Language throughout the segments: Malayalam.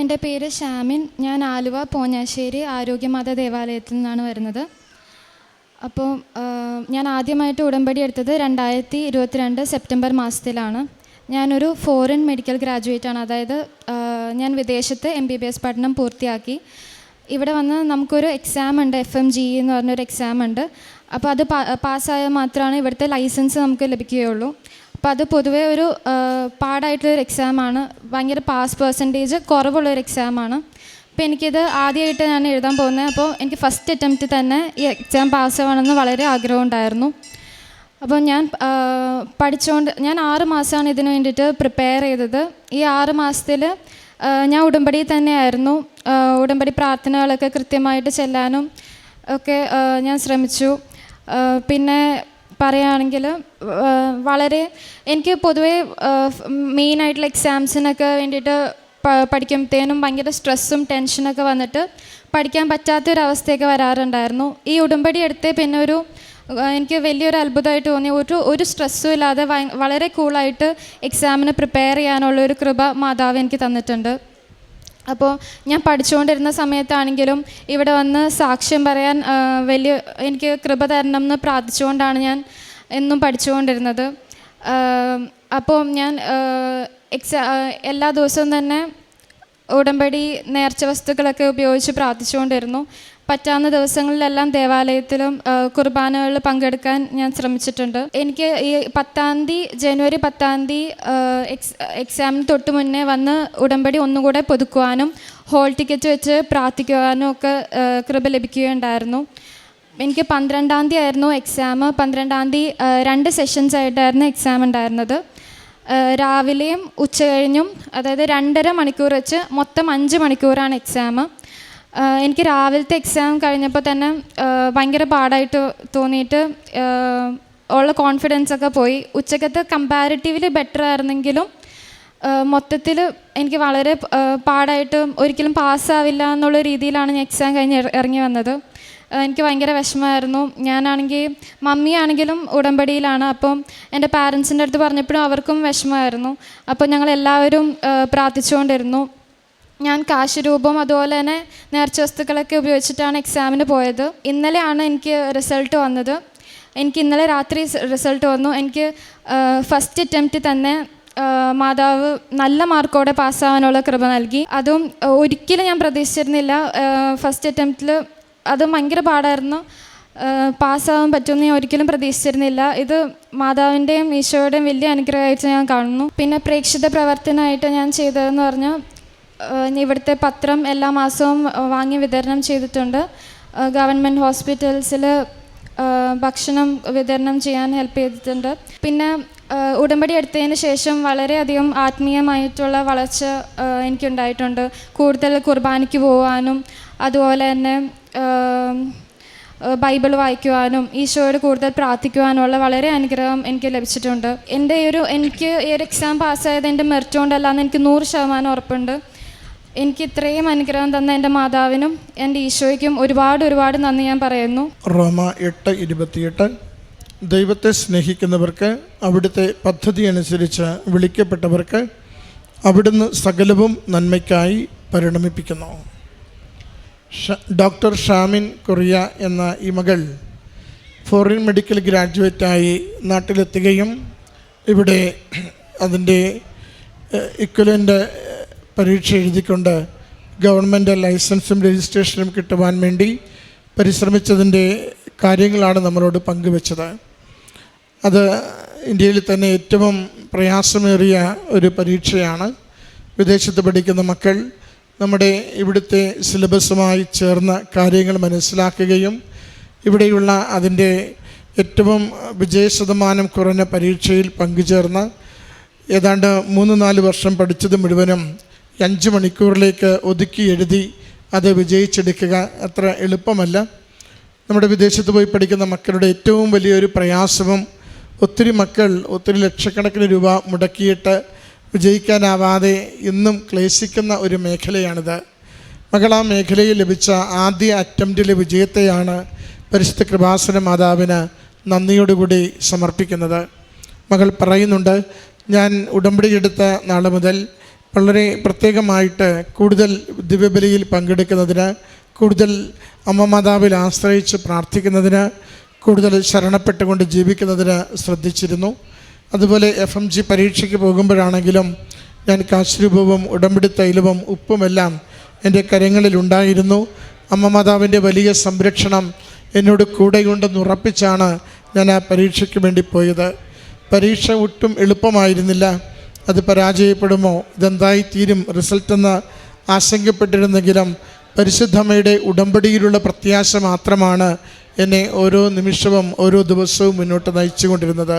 എന്റെ പേര് ഷാമിൻ. ഞാൻ ആലുവ പോഞ്ഞാശ്ശേരി ആരോഗ്യമാത ദേവാലയത്തിൽ നിന്നാണ് വരുന്നത്. അപ്പോൾ ഞാൻ ആദ്യമായിട്ട് ഉടമ്പടി എടുത്തത് രണ്ടായിരത്തി ഇരുപത്തിരണ്ട് സെപ്റ്റംബർ മാസത്തിലാണ്. ഞാനൊരു ഫോറിൻ മെഡിക്കൽ ഗ്രാജുവേറ്റാണ്. അതായത് ഞാൻ വിദേശത്ത് എം ബി ബി എസ് പഠനം പൂർത്തിയാക്കി. ഇവിടെ വന്ന് നമുക്കൊരു എക്സാം ഉണ്ട് എഫ് എം ജി എന്ന് പറഞ്ഞൊരു എക്സാം ഉണ്ട്. അപ്പോൾ അത് പാസ്സായാൽ മാത്രമാണ് ഇവിടുത്തെ ലൈസൻസ് നമുക്ക് ലഭിക്കുകയുള്ളൂ. അപ്പോൾ അത് പൊതുവേ ഒരു പാടായിട്ടുള്ളൊരു എക്സാമാണ് ഭയങ്കര പാസ് പെർസെന്റേജ് കുറവുള്ളൊരു എക്സാമാണ് അപ്പോൾ എനിക്കിത് ആദ്യമായിട്ട് ഞാൻ എഴുതാൻ പോകുന്നത്. അപ്പോൾ എനിക്ക് ഫസ്റ്റ് അറ്റംപ്റ്റ് തന്നെ ഈ എക്സാം പാസ് പാസ്സാവണമെന്ന് വളരെ ആഗ്രഹമുണ്ടായിരുന്നു അപ്പോൾ ഞാൻ പഠിച്ചുകൊണ്ട് ഞാൻ ആറ് മാസമാണ് ഇതിന് വേണ്ടിയിട്ട് പ്രിപ്പയർ ചെയ്തത്. ഈ ആറ് മാസത്തിൽ ഞാൻ ഉടമ്പടി തന്നെയായിരുന്നു. ഉടമ്പടി പ്രാർത്ഥനകളൊക്കെ കൃത്യമായിട്ട് ചെല്ലാനും ഒക്കെ ഞാൻ ശ്രമിച്ചു. പിന്നെ പറയുകയാണെങ്കിൽ വളരെ എനിക്ക് പൊതുവേ മെയിനായിട്ടുള്ള എക്സാംസിനൊക്കെ വേണ്ടിയിട്ട് പഠിക്കുമ്പോഴത്തേനും ഭയങ്കര സ്ട്രെസ്സും ടെൻഷനൊക്കെ വന്നിട്ട് പഠിക്കാൻ പറ്റാത്തൊരവസ്ഥയൊക്കെ വരാറുണ്ടായിരുന്നു. ഈ ഉടമ്പടി എടുത്ത് പിന്നെ ഒരു എനിക്ക് വലിയൊരു അത്ഭുതമായിട്ട് തോന്നി ഒരു ഒരു സ്ട്രെസ്സും ഇല്ലാതെ വളരെ കൂളായിട്ട് എക്സാമിന് പ്രിപ്പയർ ചെയ്യാനുള്ള ഒരു കൃപ മാതാവ് എനിക്ക് തന്നിട്ടുണ്ട്. അപ്പോൾ ഞാൻ പഠിച്ചുകൊണ്ടിരുന്ന സമയത്താണെങ്കിലും ഇവിടെ വന്ന് സാക്ഷ്യം പറയാൻ വലിയ എനിക്ക് കൃപ തരണം എന്ന് പ്രാർത്ഥിച്ചുകൊണ്ടാണ് ഞാൻ എന്നും പഠിച്ചുകൊണ്ടിരുന്നത്. അപ്പോൾ ഞാൻ എക്സാ എല്ലാ ദിവസവും തന്നെ ഉടമ്പടി നേർച്ച വസ്തുക്കളൊക്കെ ഉപയോഗിച്ച് പ്രാർത്ഥിച്ചുകൊണ്ടിരുന്നു. പറ്റാവുന്ന ദിവസങ്ങളിലെല്ലാം ദേവാലയത്തിലും കുർബാനകളിൽ പങ്കെടുക്കാൻ ഞാൻ ശ്രമിച്ചിട്ടുണ്ട്. എനിക്ക് ഈ പത്താം തീയതി ജനുവരി പത്താം തീയതി എക്സാമിന് തൊട്ട് മുന്നേ വന്ന് ഉടമ്പടി ഒന്നുകൂടെ പുതുക്കുവാനും ഹോൾ ടിക്കറ്റ് വെച്ച് പ്രാർത്ഥിക്കുവാനും ഒക്കെ കൃപ ലഭിക്കുകയുണ്ടായിരുന്നു. എനിക്ക് പന്ത്രണ്ടാം തീയതി ആയിരുന്നു എക്സാം പന്ത്രണ്ടാം തീയതി രണ്ട് സെഷൻസ് ആയിട്ടായിരുന്നു എക്സാം ഉണ്ടായിരുന്നത്. രാവിലെയും ഉച്ച കഴിഞ്ഞും അതായത് രണ്ടര മണിക്കൂർ വെച്ച് മൊത്തം അഞ്ച് മണിക്കൂറാണ് എക്സാം എനിക്ക് രാവിലത്തെ എക്സാം കഴിഞ്ഞപ്പോൾ തന്നെ ഭയങ്കര പാടായിട്ട് തോന്നിയിട്ട് ഉള്ള കോൺഫിഡൻസ് ഒക്കെ പോയി. ഉച്ചക്കത്തെ കമ്പാരിറ്റീവ്ലി ബെറ്റർ ആയിരുന്നെങ്കിലും മൊത്തത്തിൽ എനിക്ക് വളരെ പാടായിട്ട് ഒരിക്കലും പാസ്സാവില്ല എന്നുള്ള രീതിയിലാണ് ഞാൻ എക്സാം കഴിഞ്ഞ് ഇറ- ഇറങ്ങി വന്നത്. എനിക്ക് ഭയങ്കര വിഷമമായിരുന്നു. ഞാനാണെങ്കിൽ മമ്മിയാണെങ്കിലും ഉടമ്പടിയിലാണ്. അപ്പം എന്റെ പാരൻസിന്റെ അടുത്ത് പറഞ്ഞപ്പോഴും അവർക്കും വിഷമമായിരുന്നു. അപ്പോൾ ഞങ്ങൾ എല്ലാവരും പ്രാർത്ഥിച്ചുകൊണ്ടിരുന്നു. ഞാൻ കാശ് രൂപം അതുപോലെ തന്നെ നേർച്ച വസ്തുക്കളൊക്കെ ഉപയോഗിച്ചിട്ടാണ് എക്സാമിന് പോയത്. ഇന്നലെയാണ് എനിക്ക് റിസൾട്ട് വന്നത്. എനിക്ക് ഇന്നലെ രാത്രി റിസൾട്ട് വന്നു. എനിക്ക് ഫസ്റ്റ് അറ്റംപ്റ്റ് തന്നെ മാതാവ് നല്ല മാർക്കോടെ പാസ്സാവാനുള്ള കൃപ നൽകി. അതും ഒരിക്കലും ഞാൻ പ്രതീക്ഷിച്ചിരുന്നില്ല. ഫസ്റ്റ് അറ്റംപ്റ്റിൽ അതും ഭയങ്കര പാടായിരുന്നു. പാസ്സാവാൻ പറ്റുമെന്ന് ഞാൻ ഒരിക്കലും പ്രതീക്ഷിച്ചിരുന്നില്ല. ഇത് മാതാവിന്റെയും ഈശോയുടെയും വലിയ അനുഗ്രഹമായിട്ട് ഞാൻ കാണുന്നു. പിന്നെ പ്രേക്ഷിത പ്രവർത്തനമായിട്ട് ഞാൻ ചെയ്തതെന്ന് പറഞ്ഞാൽ ഇവിടുത്തെ പത്രം എല്ലാ മാസവും വാങ്ങി വിതരണം ചെയ്തിട്ടുണ്ട്. ഗവൺമെന്റ് ഹോസ്പിറ്റൽസിൽ ഭക്ഷണം വിതരണം ചെയ്യാൻ ഹെൽപ്പ് ചെയ്തിട്ടുണ്ട്. പിന്നെ ഉടമ്പടി എടുത്തതിന് ശേഷം വളരെയധികം ആത്മീയമായിട്ടുള്ള വളർച്ച എനിക്കുണ്ടായിട്ടുണ്ട്. കൂടുതൽ കുർബാനയ്ക്ക് പോകാനും അതുപോലെ തന്നെ ബൈബിൾ വായിക്കുവാനും ഈശോയോട് കൂടുതൽ പ്രാർത്ഥിക്കുവാനുമുള്ള വളരെ അനുഗ്രഹം എനിക്ക് ലഭിച്ചിട്ടുണ്ട്. എന്റെ ഈ ഒരു എനിക്ക് ഈ ഒരു എക്സാം പാസ്സായത് എന്റെ മെറിറ്റ് കൊണ്ടല്ലാന്ന് എനിക്ക് നൂറ് ശതമാനം ഉറപ്പുണ്ട്. എനിക്ക് ഇത്രയും അനുഗ്രഹം തന്ന എന്റെ മാതാവിനും എന്റെ ഈശോയ്ക്കും ഒരുപാട് ഒരുപാട് നന്ദി ഞാൻ പറയുന്നു. റോമ എട്ട് ഇരുപത്തിയെട്ട്. ദൈവത്തെ സ്നേഹിക്കുന്നവർക്ക് അവിടുത്തെ പദ്ധതി അനുസരിച്ച് വിളിക്കപ്പെട്ടവർക്ക് അവിടുന്ന് സകലവും നന്മയ്ക്കായി പരിണമിപ്പിക്കുന്നു. ഡോക്ടർ ഷാമിൻ കൊറിയ എന്ന ഈ മകൾ ഫോറിൻ മെഡിക്കൽ ഗ്രാജുവേറ്റായി നാട്ടിലെത്തുകയും ഇവിടെ അതിന്റെ ഇക്വലന്റ് പരീക്ഷ എഴുതിക്കൊണ്ട് ഗവൺമെന്റ് ലൈസൻസും രജിസ്ട്രേഷനും കിട്ടുവാൻ വേണ്ടി പരിശ്രമിച്ചതിന്റെ കാര്യങ്ങളാണ് നമ്മളോട് പങ്കുവച്ചത്. അത് ഇന്ത്യയിൽ തന്നെ ഏറ്റവും പ്രയാസമേറിയ ഒരു പരീക്ഷയാണ്. വിദേശത്ത് പഠിക്കുന്ന മക്കൾ നമ്മുടെ ഇവിടുത്തെ സിലബസുമായി ചേർന്ന കാര്യങ്ങൾ മനസ്സിലാക്കുകയും ഇവിടെയുള്ള അതിന്റെ ഏറ്റവും വിജയശതമാനം കുറഞ്ഞ പരീക്ഷയിൽ പങ്കുചേർന്ന് ഏതാണ്ട് മൂന്ന് നാല് വർഷം പഠിച്ചത് മുഴുവനും അഞ്ച് മണിക്കൂറിലേക്ക് ഒതുക്കി എഴുതി അത് വിജയിച്ചെടുക്കുക അത്ര എളുപ്പമല്ല. നമ്മുടെ വിദേശത്ത് പോയി പഠിക്കുന്ന മക്കളുടെ ഏറ്റവും വലിയൊരു പ്രയാസവും ഒത്തിരി മക്കൾ ഒത്തിരി ലക്ഷക്കണക്കിന് രൂപ മുടക്കിയിട്ട് വിജയിക്കാനാവാതെ ഇന്നും ക്ലേശിക്കുന്ന ഒരു മേഖലയാണിത്. മകൾ ആ മേഖലയിൽ ലഭിച്ച ആദ്യ അറ്റംപ്റ്റിലെ വിജയത്തെയാണ് പരിശുദ്ധ കൃപാസന മാതാവിന് നന്ദിയോടുകൂടി സമർപ്പിക്കുന്നത്. മകൾ പറയുന്നുണ്ട് ഞാൻ ഉടമ്പടിയെടുത്ത നാൾ മുതൽ വളരെ പ്രത്യേകമായിട്ട് കൂടുതൽ ദിവ്യബലിയിൽ പങ്കെടുക്കുന്നതിന് കൂടുതൽ അമ്മ മാതാവിൽ ആശ്രയിച്ച് പ്രാർത്ഥിക്കുന്നതിന് കൂടുതൽ ശരണപ്പെട്ടുകൊണ്ട് ജീവിക്കുന്നതിന് ശ്രദ്ധിച്ചിരുന്നു. അതുപോലെ എഫ് എം ജി പരീക്ഷയ്ക്ക് പോകുമ്പോഴാണെങ്കിലും ഞാൻ കാശ്രൂപവും ഉടമ്പിടി തൈലവും ഉപ്പുമെല്ലാം എന്റെ കരങ്ങളിലുണ്ടായിരുന്നു അമ്മ മാതാവിന്റെ വലിയ സംരക്ഷണം എന്നോട് കൂടെയുണ്ടെന്ന് ഉറപ്പിച്ചാണ് ഞാൻ ആ പരീക്ഷയ്ക്ക് വേണ്ടി പോയത്. പരീക്ഷ ഒട്ടും എളുപ്പമായിരുന്നില്ല. അത് പരാജയപ്പെടുമോ? ഇതെന്തായി തീരും? റിസൾട്ടെന്ന് ആശങ്കപ്പെട്ടിരുന്നെങ്കിലും പരിശുദ്ധമ്മയുടെ ഉടമ്പടിയിലുള്ള പ്രത്യാശ മാത്രമാണ് എന്നെ ഓരോ നിമിഷവും ഓരോ ദിവസവും മുന്നോട്ട് നയിച്ചുകൊണ്ടിരുന്നത്.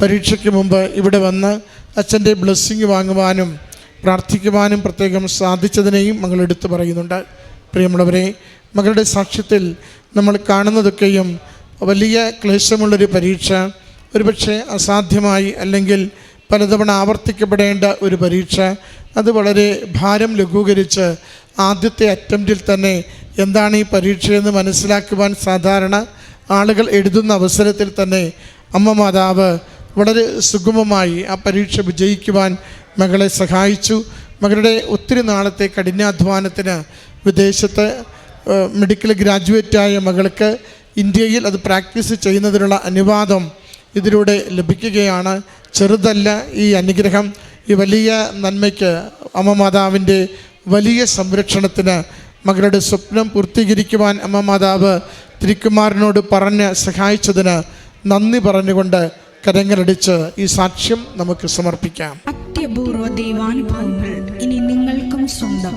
പരീക്ഷയ്ക്ക് മുമ്പ് ഇവിടെ വന്ന് അച്ഛന്റെ ബ്ലെസ്സിങ് വാങ്ങുവാനും പ്രാർത്ഥിക്കുവാനും പ്രത്യേകം സാധിച്ചതിനെയും മകൾ എടുത്തു പറയുന്നുണ്ട്. പ്രിയമുള്ളവരെ മകളുടെ സാക്ഷ്യത്തിൽ നമ്മൾ കാണുന്നതൊക്കെയും വലിയ ക്ലേശമുള്ളൊരു പരീക്ഷ ഒരുപക്ഷെ അസാധ്യമായി അല്ലെങ്കിൽ പലതവണ ആവർത്തിക്കപ്പെടേണ്ട ഒരു പരീക്ഷ. അത് വളരെ ഭാരം ലഘൂകരിച്ച് ആദ്യത്തെ അറ്റംപ്റ്റിൽ തന്നെ എന്താണ് ഈ പരീക്ഷയെന്ന് മനസ്സിലാക്കുവാൻ സാധാരണ ആളുകൾ എഴുതുന്ന അവസരത്തിൽ തന്നെ അമ്മ മാതാവ് വളരെ സുഗമമായി ആ പരീക്ഷ വിജയിക്കുവാൻ മകളെ സഹായിച്ചു. മകളുടെ ഒത്തിരി നാളത്തെ കഠിനാധ്വാനത്തിന് വിദേശത്ത് മെഡിക്കൽ ഗ്രാജുവേറ്റായ മകൾക്ക് ഇന്ത്യയിൽ അത് പ്രാക്ടീസ് ചെയ്യുന്നതിനുള്ള അനുവാദം ഇതിലൂടെ ലഭിക്കുകയാണ്. ചെറുതല്ല ഈ അനുഗ്രഹം ഈ വലിയ നന്മയ്ക്ക് അമ്മ മാതാവിന്റെ വലിയ സംരക്ഷണത്തിന് മകളുടെ സ്വപ്നം പൂർത്തീകരിക്കുവാൻ അമ്മ മാതാവ് തിരുക്കുമാരനോട് പറഞ്ഞ് സഹായിച്ചതിന് നന്ദി പറഞ്ഞുകൊണ്ട് കരങ്ങളടിച്ച് ഈ സാക്ഷ്യം നമുക്ക് സമർപ്പിക്കാം. അത്യപൂർവ ദൈവാനുഭവങ്ങൾ ഇനി നിങ്ങൾക്കും സ്വന്തം.